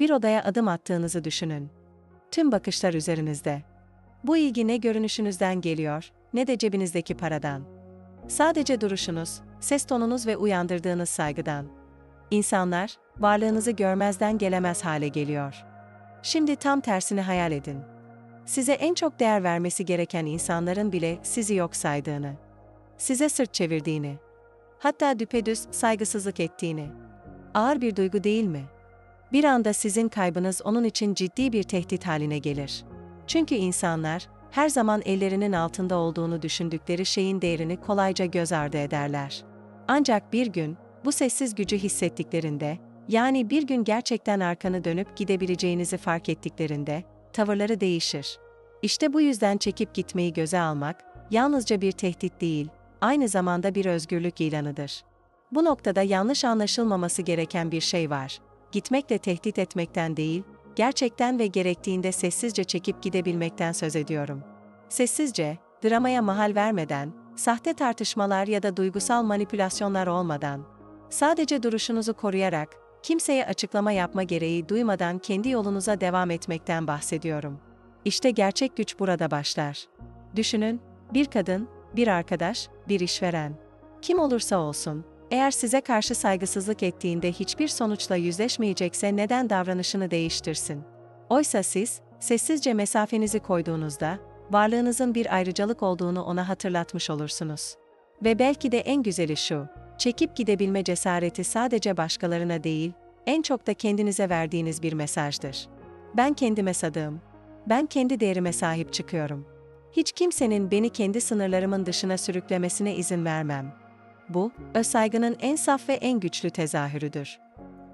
Bir odaya adım attığınızı düşünün. Tüm bakışlar üzerinizde. Bu ilgi ne görünüşünüzden geliyor, ne de cebinizdeki paradan. Sadece duruşunuz, ses tonunuz ve uyandırdığınız saygıdan. İnsanlar, varlığınızı görmezden gelemez hale geliyor. Şimdi tam tersini hayal edin. Size en çok değer vermesi gereken insanların bile sizi yok saydığını. Size sırt çevirdiğini. Hatta düpedüz saygısızlık ettiğini. Ağır bir duygu değil mi? Bir anda sizin kaybınız onun için ciddi bir tehdit haline gelir. Çünkü insanlar, her zaman ellerinin altında olduğunu düşündükleri şeyin değerini kolayca göz ardı ederler. Ancak bir gün, bu sessiz gücü hissettiklerinde, yani bir gün gerçekten arkanı dönüp gidebileceğinizi fark ettiklerinde, tavırları değişir. İşte bu yüzden çekip gitmeyi göze almak, yalnızca bir tehdit değil, aynı zamanda bir özgürlük ilanıdır. Bu noktada yanlış anlaşılmaması gereken bir şey var. Gitmekle tehdit etmekten değil, gerçekten ve gerektiğinde sessizce çekip gidebilmekten söz ediyorum. Sessizce, dramaya mahal vermeden, sahte tartışmalar ya da duygusal manipülasyonlar olmadan, sadece duruşunuzu koruyarak, kimseye açıklama yapma gereği duymadan kendi yolunuza devam etmekten bahsediyorum. İşte gerçek güç burada başlar. Düşünün, bir kadın, bir arkadaş, bir işveren. Kim olursa olsun, eğer size karşı saygısızlık ettiğinde hiçbir sonuçla yüzleşmeyecekse neden davranışını değiştirsin? Oysa siz, sessizce mesafenizi koyduğunuzda, varlığınızın bir ayrıcalık olduğunu ona hatırlatmış olursunuz. Ve belki de en güzeli şu, çekip gidebilme cesareti sadece başkalarına değil, en çok da kendinize verdiğiniz bir mesajdır. Ben kendime sadığım. Ben kendi değerime sahip çıkıyorum. Hiç kimsenin beni kendi sınırlarımın dışına sürüklemesine izin vermem. Bu, öz saygının en saf ve en güçlü tezahürüdür.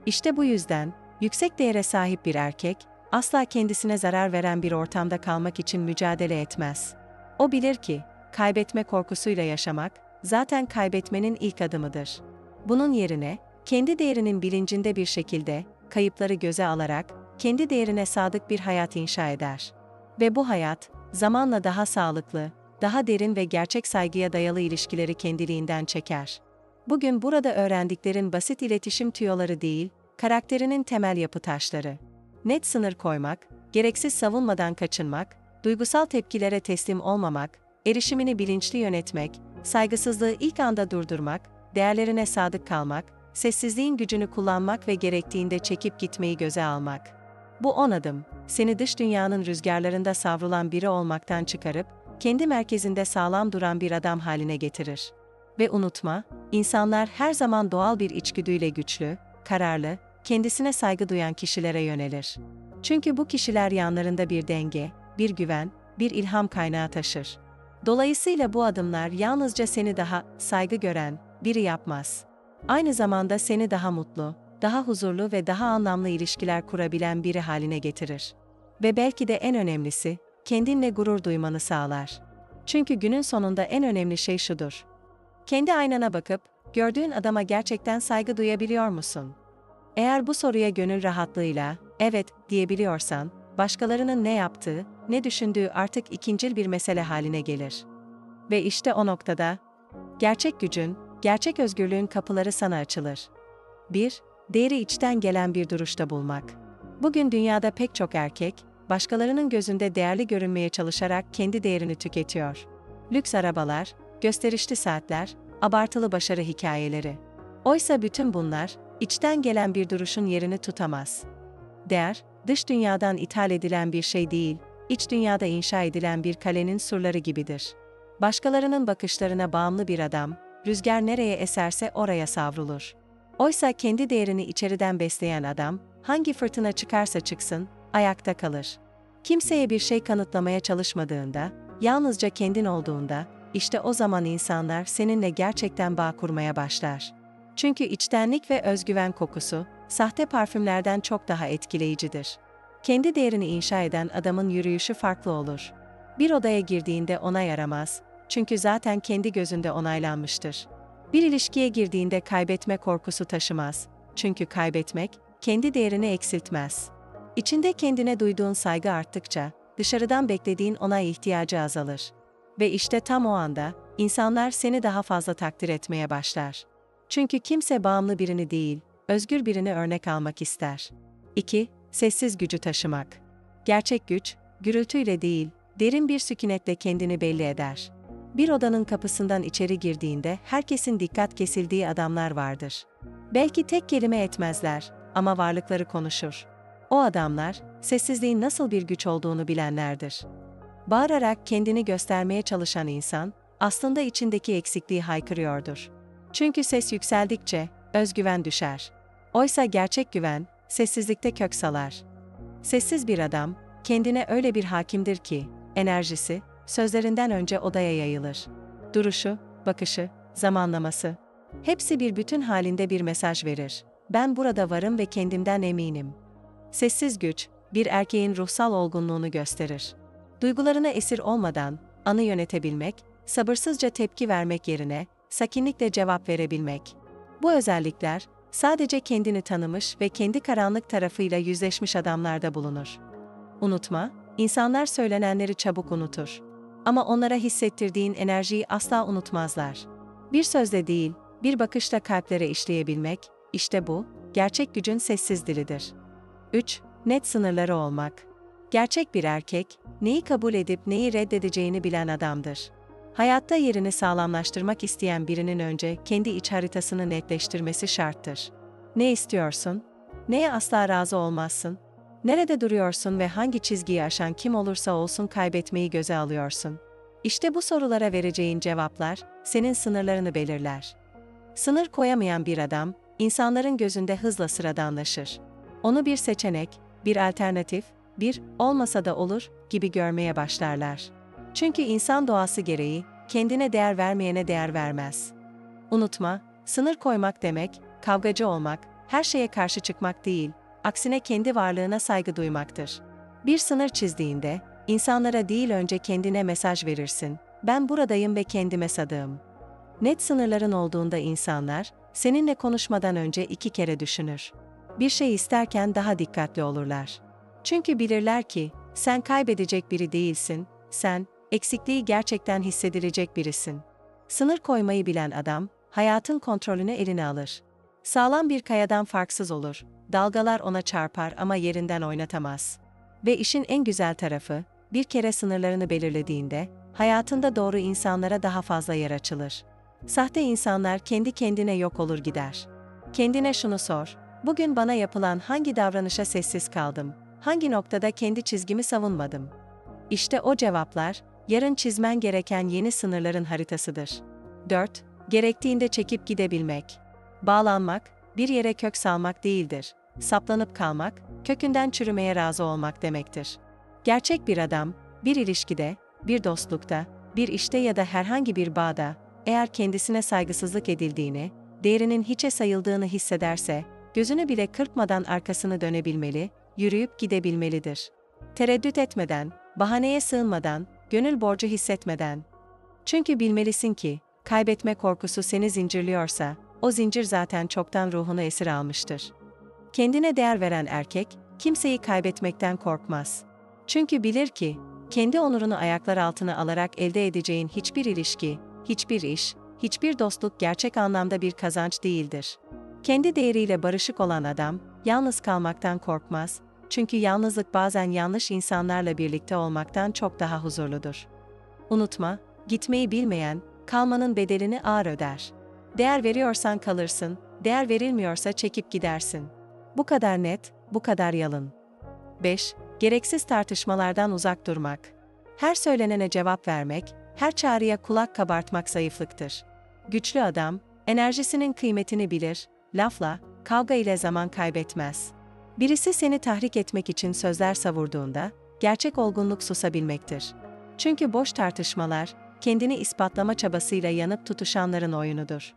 İşte bu yüzden, yüksek değere sahip bir erkek, asla kendisine zarar veren bir ortamda kalmak için mücadele etmez. O bilir ki, kaybetme korkusuyla yaşamak, zaten kaybetmenin ilk adımıdır. Bunun yerine, kendi değerinin bilincinde bir şekilde, kayıpları göze alarak, kendi değerine sadık bir hayat inşa eder. Ve bu hayat, zamanla daha sağlıklı, daha derin ve gerçek saygıya dayalı ilişkileri kendiliğinden çeker. Bugün burada öğrendiklerin basit iletişim tüyoları değil, karakterinin temel yapı taşları. Net sınır koymak, gereksiz savunmadan kaçınmak, duygusal tepkilere teslim olmamak, erişimini bilinçli yönetmek, saygısızlığı ilk anda durdurmak, değerlerine sadık kalmak, sessizliğin gücünü kullanmak ve gerektiğinde çekip gitmeyi göze almak. Bu on adım, seni dış dünyanın rüzgarlarında savrulan biri olmaktan çıkarıp, kendi merkezinde sağlam duran bir adam haline getirir. Ve unutma, insanlar her zaman doğal bir içgüdüyle güçlü, kararlı, kendisine saygı duyan kişilere yönelir. Çünkü bu kişiler yanlarında bir denge, bir güven, bir ilham kaynağı taşır. Dolayısıyla bu adımlar yalnızca seni daha saygı gören biri yapmaz. Aynı zamanda seni daha mutlu, daha huzurlu ve daha anlamlı ilişkiler kurabilen biri haline getirir. Ve belki de en önemlisi, kendinle gurur duymanı sağlar. Çünkü günün sonunda en önemli şey şudur. Kendi aynana bakıp, gördüğün adama gerçekten saygı duyabiliyor musun? Eğer bu soruya gönül rahatlığıyla, evet diyebiliyorsan, başkalarının ne yaptığı, ne düşündüğü artık ikincil bir mesele haline gelir. Ve işte o noktada, gerçek gücün, gerçek özgürlüğün kapıları sana açılır. 1. Değeri içten gelen bir duruşta bulmak. Bugün dünyada pek çok erkek, başkalarının gözünde değerli görünmeye çalışarak kendi değerini tüketiyor. Lüks arabalar, gösterişli saatler, abartılı başarı hikayeleri. Oysa bütün bunlar, içten gelen bir duruşun yerini tutamaz. Değer, dış dünyadan ithal edilen bir şey değil, iç dünyada inşa edilen bir kalenin surları gibidir. Başkalarının bakışlarına bağımlı bir adam, rüzgar nereye eserse oraya savrulur. Oysa kendi değerini içeriden besleyen adam, hangi fırtına çıkarsa çıksın, ayakta kalır. Kimseye bir şey kanıtlamaya çalışmadığında, yalnızca kendin olduğunda, işte o zaman insanlar seninle gerçekten bağ kurmaya başlar. Çünkü içtenlik ve özgüven kokusu, sahte parfümlerden çok daha etkileyicidir. Kendi değerini inşa eden adamın yürüyüşü farklı olur. Bir odaya girdiğinde ona yaramaz, çünkü zaten kendi gözünde onaylanmıştır. Bir ilişkiye girdiğinde kaybetme korkusu taşımaz, çünkü kaybetmek, kendi değerini eksiltmez. İçinde kendine duyduğun saygı arttıkça, dışarıdan beklediğin onay ihtiyacı azalır. Ve işte tam o anda, insanlar seni daha fazla takdir etmeye başlar. Çünkü kimse bağımlı birini değil, özgür birini örnek almak ister. 2. sessiz gücü taşımak. Gerçek güç, gürültüyle değil, derin bir sükunetle kendini belli eder. Bir odanın kapısından içeri girdiğinde herkesin dikkat kesildiği adamlar vardır. Belki tek kelime etmezler ama varlıkları konuşur. O adamlar, sessizliğin nasıl bir güç olduğunu bilenlerdir. Bağırarak kendini göstermeye çalışan insan, aslında içindeki eksikliği haykırıyordur. Çünkü ses yükseldikçe, özgüven düşer. Oysa gerçek güven, sessizlikte kök salar. Sessiz bir adam, kendine öyle bir hakimdir ki, enerjisi, sözlerinden önce odaya yayılır. Duruşu, bakışı, zamanlaması, hepsi bir bütün halinde bir mesaj verir. Ben burada varım ve kendimden eminim. Sessiz güç, bir erkeğin ruhsal olgunluğunu gösterir. Duygularına esir olmadan, anı yönetebilmek, sabırsızca tepki vermek yerine, sakinlikle cevap verebilmek. Bu özellikler, sadece kendini tanımış ve kendi karanlık tarafıyla yüzleşmiş adamlarda bulunur. Unutma, insanlar söylenenleri çabuk unutur. Ama onlara hissettirdiğin enerjiyi asla unutmazlar. Bir sözle değil, bir bakışla kalplere işleyebilmek, işte bu, gerçek gücün sessiz dilidir. 3. Net sınırları olmak. Gerçek bir erkek, neyi kabul edip neyi reddedeceğini bilen adamdır. Hayatta yerini sağlamlaştırmak isteyen birinin önce kendi iç haritasını netleştirmesi şarttır. Ne istiyorsun? Neye asla razı olmazsın? Nerede duruyorsun ve hangi çizgiyi aşan kim olursa olsun kaybetmeyi göze alıyorsun? İşte bu sorulara vereceğin cevaplar senin sınırlarını belirler. Sınır koyamayan bir adam, insanların gözünde hızla sıradanlaşır. Onu bir seçenek, bir alternatif, bir olmasa da olur gibi görmeye başlarlar. Çünkü insan doğası gereği kendine değer vermeyene değer vermez. Unutma, sınır koymak demek kavgacı olmak, her şeye karşı çıkmak değil, aksine kendi varlığına saygı duymaktır. Bir sınır çizdiğinde insanlara değil önce kendine mesaj verirsin. Ben buradayım ve kendime sadığım. Net sınırların olduğunda insanlar seninle konuşmadan önce iki kere düşünür. Bir şey isterken daha dikkatli olurlar. Çünkü bilirler ki sen kaybedecek biri değilsin, sen eksikliği gerçekten hissedilecek birisin. Sınır koymayı bilen adam, hayatın kontrolünü eline alır. Sağlam bir kayadan farksız olur, dalgalar ona çarpar ama yerinden oynatamaz. Ve işin en güzel tarafı, bir kere sınırlarını belirlediğinde, hayatında doğru insanlara daha fazla yer açılır. Sahte insanlar kendi kendine yok olur gider. Kendine şunu sor, bugün bana yapılan hangi davranışa sessiz kaldım, hangi noktada kendi çizgimi savunmadım? İşte o cevaplar, yarın çizmen gereken yeni sınırların haritasıdır. 4. Gerektiğinde çekip gidebilmek. Bağlanmak, bir yere kök salmak değildir. Saplanıp kalmak, kökünden çürümeye razı olmak demektir. Gerçek bir adam, bir ilişkide, bir dostlukta, bir işte ya da herhangi bir bağda, eğer kendisine saygısızlık edildiğini, değerinin hiçe sayıldığını hissederse, gözünü bile kırpmadan arkasını dönebilmeli, yürüyüp gidebilmelidir. Tereddüt etmeden, bahaneye sığınmadan, gönül borcu hissetmeden. Çünkü bilmelisin ki, kaybetme korkusu seni zincirliyorsa, o zincir zaten çoktan ruhunu esir almıştır. Kendine değer veren erkek, kimseyi kaybetmekten korkmaz. Çünkü bilir ki, kendi onurunu ayaklar altına alarak elde edeceğin hiçbir ilişki, hiçbir iş, hiçbir dostluk gerçek anlamda bir kazanç değildir. Kendi değeriyle barışık olan adam, yalnız kalmaktan korkmaz, çünkü yalnızlık bazen yanlış insanlarla birlikte olmaktan çok daha huzurludur. Unutma, gitmeyi bilmeyen, kalmanın bedelini ağır öder. Değer veriyorsan kalırsın, değer verilmiyorsa çekip gidersin. Bu kadar net, bu kadar yalın. 5. Gereksiz tartışmalardan uzak durmak. Her söylenene cevap vermek, her çağrıya kulak kabartmak zayıflıktır. Güçlü adam, enerjisinin kıymetini bilir, lafla, kavga ile zaman kaybetmez. Birisi seni tahrik etmek için sözler savurduğunda, gerçek olgunluk susabilmektir. Çünkü boş tartışmalar, kendini ispatlama çabasıyla yanıp tutuşanların oyunudur.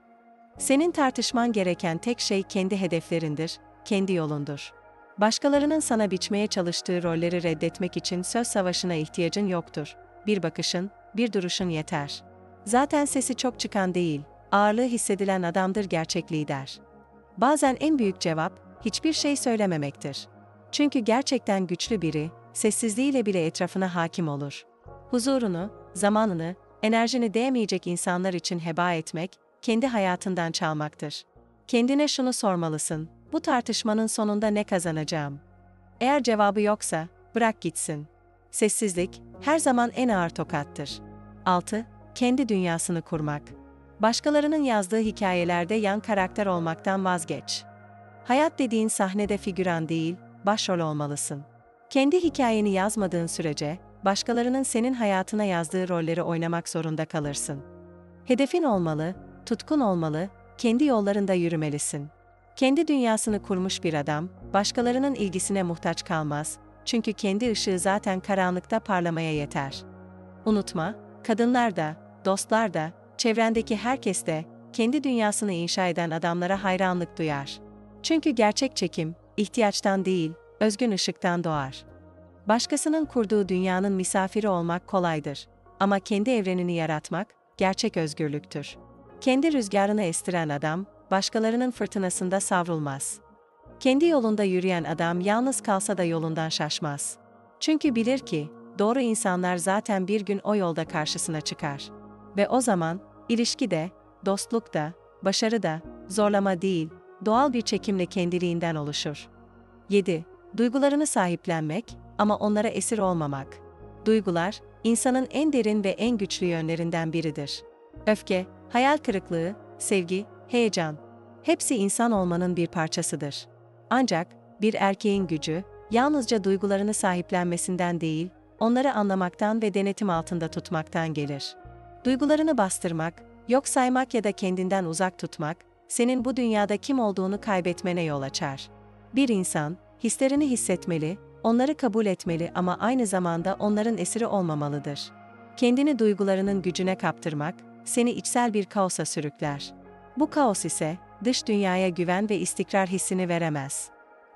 Senin tartışman gereken tek şey kendi hedeflerindir, kendi yolundur. Başkalarının sana biçmeye çalıştığı rolleri reddetmek için söz savaşına ihtiyacın yoktur. Bir bakışın, bir duruşun yeter. Zaten sesi çok çıkan değil, ağırlığı hissedilen adamdır gerçek lider. Bazen en büyük cevap, hiçbir şey söylememektir. Çünkü gerçekten güçlü biri, sessizliğiyle bile etrafına hakim olur. Huzurunu, zamanını, enerjini değmeyecek insanlar için heba etmek, kendi hayatından çalmaktır. Kendine şunu sormalısın, bu tartışmanın sonunda ne kazanacağım? Eğer cevabı yoksa, bırak gitsin. Sessizlik, her zaman en ağır tokattır. 6. Kendi dünyasını kurmak. Başkalarının yazdığı hikayelerde yan karakter olmaktan vazgeç. Hayat dediğin sahnede figüran değil, başrol olmalısın. Kendi hikayeni yazmadığın sürece, başkalarının senin hayatına yazdığı rolleri oynamak zorunda kalırsın. Hedefin olmalı, tutkun olmalı, kendi yollarında yürümelisin. Kendi dünyasını kurmuş bir adam, başkalarının ilgisine muhtaç kalmaz, çünkü kendi ışığı zaten karanlıkta parlamaya yeter. Unutma, kadınlar da, dostlar da, çevrendeki herkes de, kendi dünyasını inşa eden adamlara hayranlık duyar. Çünkü gerçek çekim, ihtiyaçtan değil, özgün ışıktan doğar. Başkasının kurduğu dünyanın misafiri olmak kolaydır. Ama kendi evrenini yaratmak, gerçek özgürlüktür. Kendi rüzgarını estiren adam, başkalarının fırtınasında savrulmaz. Kendi yolunda yürüyen adam yalnız kalsa da yolundan şaşmaz. Çünkü bilir ki, doğru insanlar zaten bir gün o yolda karşısına çıkar. Ve o zaman, ilişki de, dostluk da, başarı da, zorlama değil, doğal bir çekimle kendiliğinden oluşur. 7. Duygularını sahiplenmek ama onlara esir olmamak. Duygular, insanın en derin ve en güçlü yönlerinden biridir. Öfke, hayal kırıklığı, sevgi, heyecan. Hepsi insan olmanın bir parçasıdır. Ancak, bir erkeğin gücü, yalnızca duygularını sahiplenmesinden değil, onları anlamaktan ve denetim altında tutmaktan gelir. Duygularını bastırmak, yok saymak ya da kendinden uzak tutmak, senin bu dünyada kim olduğunu kaybetmene yol açar. Bir insan, hislerini hissetmeli, onları kabul etmeli ama aynı zamanda onların esiri olmamalıdır. Kendini duygularının gücüne kaptırmak, seni içsel bir kaosa sürükler. Bu kaos ise, dış dünyaya güven ve istikrar hissini veremez.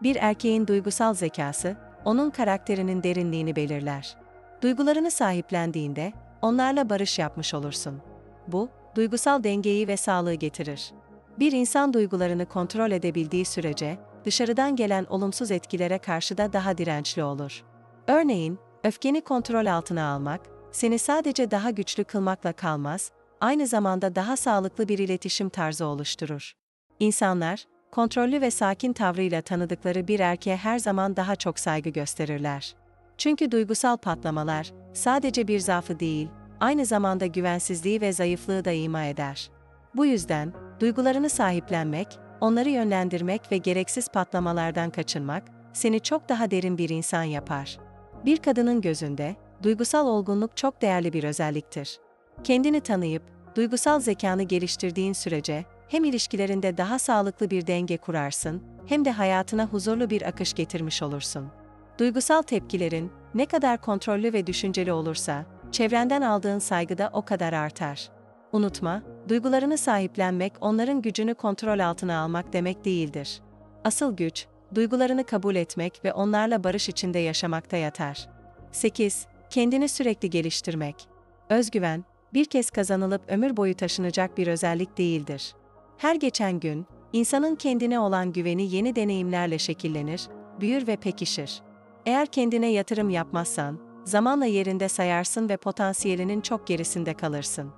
Bir erkeğin duygusal zekası, onun karakterinin derinliğini belirler. Duygularını sahiplendiğinde, onlarla barış yapmış olursun. Bu, duygusal dengeyi ve sağlığı getirir. Bir insan duygularını kontrol edebildiği sürece, dışarıdan gelen olumsuz etkilere karşı da daha dirençli olur. Örneğin, öfkeni kontrol altına almak, seni sadece daha güçlü kılmakla kalmaz, aynı zamanda daha sağlıklı bir iletişim tarzı oluşturur. İnsanlar, kontrollü ve sakin tavrıyla tanıdıkları bir erkeğe her zaman daha çok saygı gösterirler. Çünkü duygusal patlamalar, sadece bir zaafı değil, aynı zamanda güvensizliği ve zayıflığı da ima eder. Bu yüzden, duygularını sahiplenmek, onları yönlendirmek ve gereksiz patlamalardan kaçınmak, seni çok daha derin bir insan yapar. Bir kadının gözünde, duygusal olgunluk çok değerli bir özelliktir. Kendini tanıyıp, duygusal zekanı geliştirdiğin sürece, hem ilişkilerinde daha sağlıklı bir denge kurarsın, hem de hayatına huzurlu bir akış getirmiş olursun. Duygusal tepkilerin, ne kadar kontrollü ve düşünceli olursa, çevrenden aldığın saygı da o kadar artar. Unutma, duygularını sahiplenmek onların gücünü kontrol altına almak demek değildir. Asıl güç, duygularını kabul etmek ve onlarla barış içinde yaşamakta yatar. 8. Kendini sürekli geliştirmek. Özgüven, bir kez kazanılıp ömür boyu taşınacak bir özellik değildir. Her geçen gün, insanın kendine olan güveni yeni deneyimlerle şekillenir, büyür ve pekişir. Eğer kendine yatırım yapmazsan, zamanla yerinde sayarsın ve potansiyelinin çok gerisinde kalırsın.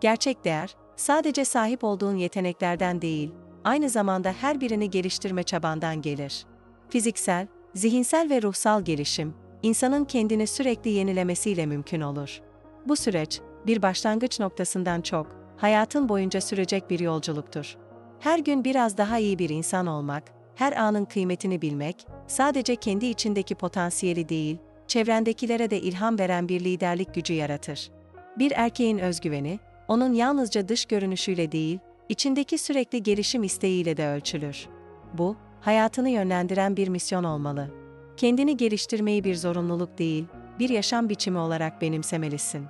Gerçek değer, sadece sahip olduğun yeteneklerden değil, aynı zamanda her birini geliştirme çabandan gelir. Fiziksel, zihinsel ve ruhsal gelişim, insanın kendini sürekli yenilemesiyle mümkün olur. Bu süreç, bir başlangıç noktasından çok, hayatın boyunca sürecek bir yolculuktur. Her gün biraz daha iyi bir insan olmak, her anın kıymetini bilmek, sadece kendi içindeki potansiyeli değil, çevrendekilere de ilham veren bir liderlik gücü yaratır. Bir erkeğin özgüveni, onun yalnızca dış görünüşüyle değil, içindeki sürekli gelişim isteğiyle de ölçülür. Bu, hayatını yönlendiren bir misyon olmalı. Kendini geliştirmeyi bir zorunluluk değil, bir yaşam biçimi olarak benimsemelisin.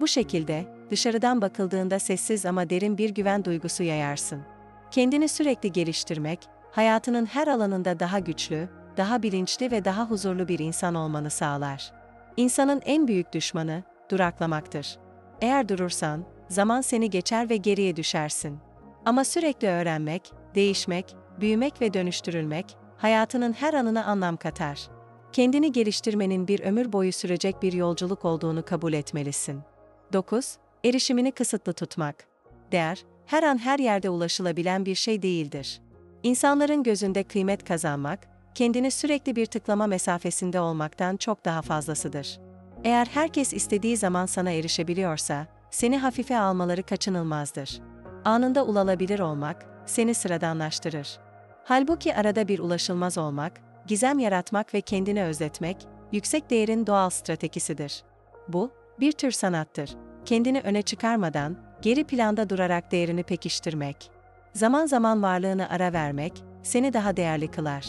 Bu şekilde, dışarıdan bakıldığında sessiz ama derin bir güven duygusu yayarsın. Kendini sürekli geliştirmek, hayatının her alanında daha güçlü, daha bilinçli ve daha huzurlu bir insan olmanı sağlar. İnsanın en büyük düşmanı, duraklamaktır. Eğer durursan, zaman seni geçer ve geriye düşersin. Ama sürekli öğrenmek, değişmek, büyümek ve dönüştürülmek, hayatının her anına anlam katar. Kendini geliştirmenin bir ömür boyu sürecek bir yolculuk olduğunu kabul etmelisin. 9. Erişimini kısıtlı tutmak. Değer, her an her yerde ulaşılabilen bir şey değildir. İnsanların gözünde kıymet kazanmak, kendini sürekli bir tıklama mesafesinde olmaktan çok daha fazlasıdır. Eğer herkes istediği zaman sana erişebiliyorsa, seni hafife almaları kaçınılmazdır. Anında ulaşılabilir olmak, seni sıradanlaştırır. Halbuki arada bir ulaşılmaz olmak, gizem yaratmak ve kendini özletmek, yüksek değerin doğal stratejisidir. Bu, bir tür sanattır. Kendini öne çıkarmadan, geri planda durarak değerini pekiştirmek. Zaman zaman varlığını ara vermek, seni daha değerli kılar.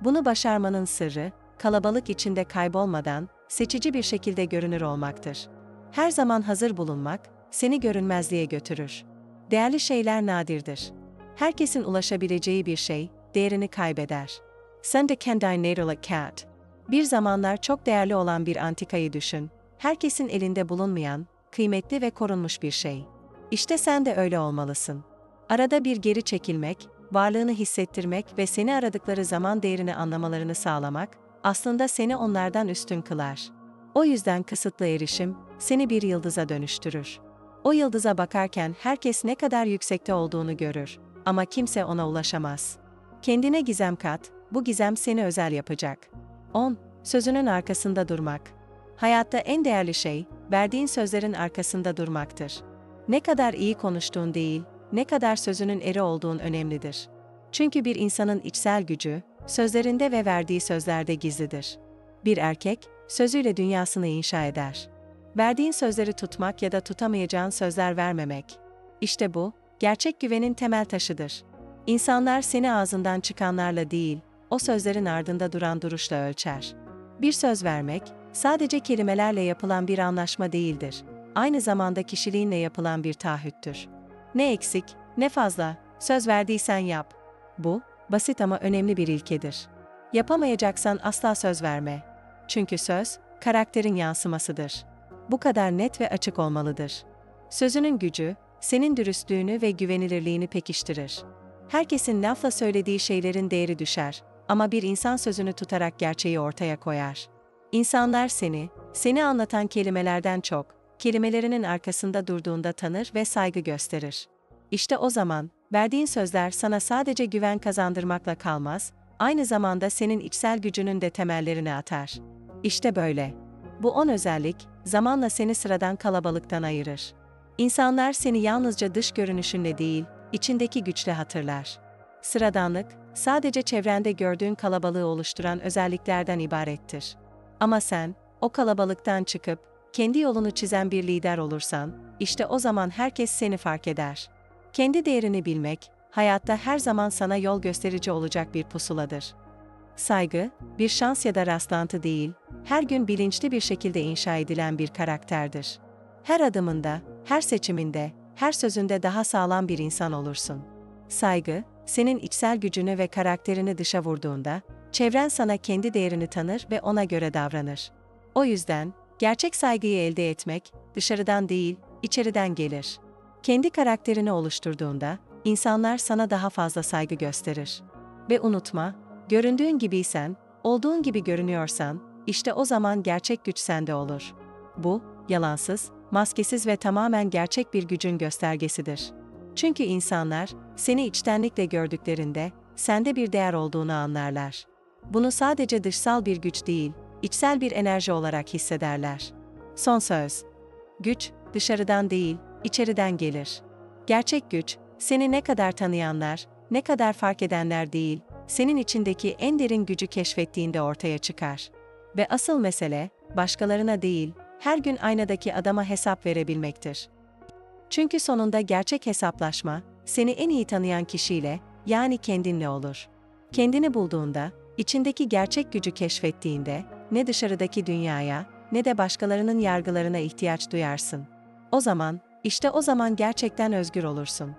Bunu başarmanın sırrı, kalabalık içinde kaybolmadan, seçici bir şekilde görünür olmaktır. Her zaman hazır bulunmak, seni görünmezliğe götürür. Değerli şeyler nadirdir. Herkesin ulaşabileceği bir şey, değerini kaybeder. Sen de kendine natal cat. Bir zamanlar çok değerli olan bir antikayı düşün. Herkesin elinde bulunmayan, kıymetli ve korunmuş bir şey. İşte sen de öyle olmalısın. Arada bir geri çekilmek, varlığını hissettirmek ve seni aradıkları zaman değerini anlamalarını sağlamak, aslında seni onlardan üstün kılar. O yüzden kısıtlı erişim, seni bir yıldıza dönüştürür. O yıldıza bakarken herkes ne kadar yüksekte olduğunu görür ama kimse ona ulaşamaz. Kendine gizem kat, bu gizem seni özel yapacak. 10. Sözünün arkasında durmak. Hayatta en değerli şey, verdiğin sözlerin arkasında durmaktır. Ne kadar iyi konuştuğun değil, ne kadar sözünün eri olduğun önemlidir. Çünkü bir insanın içsel gücü, sözlerinde ve verdiği sözlerde gizlidir. Bir erkek, sözüyle dünyasını inşa eder. Verdiğin sözleri tutmak ya da tutamayacağın sözler vermemek. İşte bu, gerçek güvenin temel taşıdır. İnsanlar seni ağzından çıkanlarla değil, o sözlerin ardında duran duruşla ölçer. Bir söz vermek, sadece kelimelerle yapılan bir anlaşma değildir. Aynı zamanda kişiliğinle yapılan bir taahhüttür. Ne eksik, ne fazla, söz verdiysen yap. Bu, basit ama önemli bir ilkedir. Yapamayacaksan asla söz verme. Çünkü söz, karakterin yansımasıdır. Bu kadar net ve açık olmalıdır. Sözünün gücü, senin dürüstlüğünü ve güvenilirliğini pekiştirir. Herkesin lafla söylediği şeylerin değeri düşer ama bir insan sözünü tutarak gerçeği ortaya koyar. İnsanlar seni, seni anlatan kelimelerden çok, kelimelerinin arkasında durduğunda tanır ve saygı gösterir. İşte o zaman, verdiğin sözler sana sadece güven kazandırmakla kalmaz, aynı zamanda senin içsel gücünün de temellerini atar. İşte böyle. Bu on özellik, zamanla seni sıradan kalabalıktan ayırır. İnsanlar seni yalnızca dış görünüşünle değil, içindeki güçle hatırlar. Sıradanlık, sadece çevrende gördüğün kalabalığı oluşturan özelliklerden ibarettir. Ama sen, o kalabalıktan çıkıp, kendi yolunu çizen bir lider olursan, işte o zaman herkes seni fark eder. Kendi değerini bilmek, hayatta her zaman sana yol gösterici olacak bir pusuladır. Saygı, bir şans ya da rastlantı değil, her gün bilinçli bir şekilde inşa edilen bir karakterdir. Her adımında, her seçiminde, her sözünde daha sağlam bir insan olursun. Saygı, senin içsel gücünü ve karakterini dışa vurduğunda, çevren sana kendi değerini tanır ve ona göre davranır. O yüzden, gerçek saygıyı elde etmek, dışarıdan değil, içeriden gelir. Kendi karakterini oluşturduğunda, insanlar sana daha fazla saygı gösterir. Ve unutma, göründüğün gibiysen, olduğun gibi görünüyorsan, işte o zaman gerçek güç sende olur. Bu, yalansız, maskesiz ve tamamen gerçek bir gücün göstergesidir. Çünkü insanlar, seni içtenlikle gördüklerinde, sende bir değer olduğunu anlarlar. Bunu sadece dışsal bir güç değil, içsel bir enerji olarak hissederler. Son söz. Güç, dışarıdan değil, içeriden gelir. Gerçek güç, seni ne kadar tanıyanlar, ne kadar fark edenler değil, senin içindeki en derin gücü keşfettiğinde ortaya çıkar. Ve asıl mesele, başkalarına değil, her gün aynadaki adama hesap verebilmektir. Çünkü sonunda gerçek hesaplaşma, seni en iyi tanıyan kişiyle, yani kendinle olur. Kendini bulduğunda, içindeki gerçek gücü keşfettiğinde, ne dışarıdaki dünyaya, ne de başkalarının yargılarına ihtiyaç duyarsın. O zaman, işte o zaman gerçekten özgür olursun.